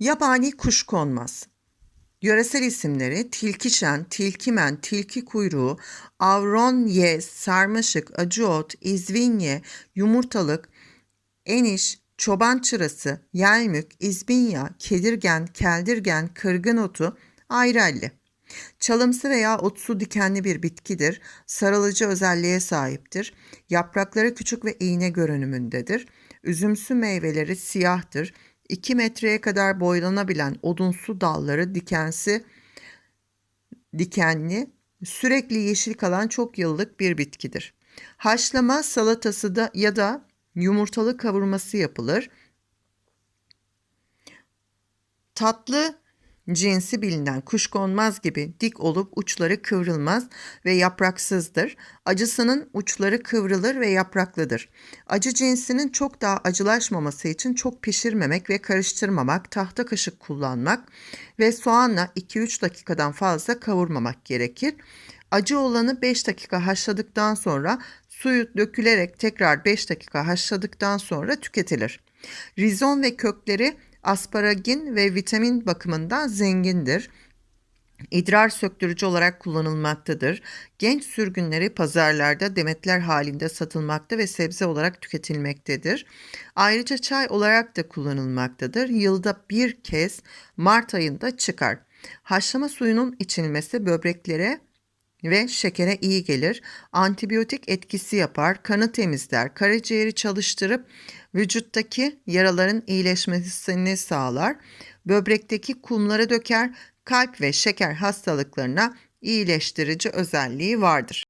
Yabani kuşkonmaz. Yöresel isimleri tilkişen, tilkimen, tilki kuyruğu, avron yez, sarmaşık, acıot, izvinye, yumurtalık, eniş, çoban çırası, yelmük, izbinya, kedirgen, keldirgen, kırgın otu, ayrelli. Çalımsı veya otsu dikenli bir bitkidir. Sarılıcı özelliğe sahiptir. Yaprakları küçük ve iğne görünümündedir. Üzümsü meyveleri siyahtır. 2 metreye kadar boylanabilen odunsu dalları dikensi, dikenli, sürekli yeşil kalan çok yıllık bir bitkidir. Haşlama salatası da ya da yumurtalı kavurması yapılır. Tatlı cinsi bilinen kuşkonmaz gibi dik olup uçları kıvrılmaz ve yapraksızdır. Acısının uçları kıvrılır ve yapraklıdır. Acı cinsinin çok daha acılaşmaması için çok pişirmemek ve karıştırmamak, tahta kaşık kullanmak ve soğanla 2-3 dakikadan fazla kavurmamak gerekir. Acı olanı 5 dakika haşladıktan sonra suyu dökülerek tekrar 5 dakika haşladıktan sonra tüketilir. Rizon ve kökleri asparagin ve vitamin bakımından zengindir. İdrar söktürücü olarak kullanılmaktadır. Genç sürgünleri pazarlarda demetler halinde satılmakta ve sebze olarak tüketilmektedir. Ayrıca çay olarak da kullanılmaktadır. Yılda bir kez Mart ayında çıkar. Haşlama suyunun içilmesi böbreklere ve şekere iyi gelir. Antibiyotik etkisi yapar, kanı temizler, karaciğeri çalıştırıp vücuttaki yaraların iyileşmesini sağlar. Böbrekteki kumları döker, kalp ve şeker hastalıklarına iyileştirici özelliği vardır.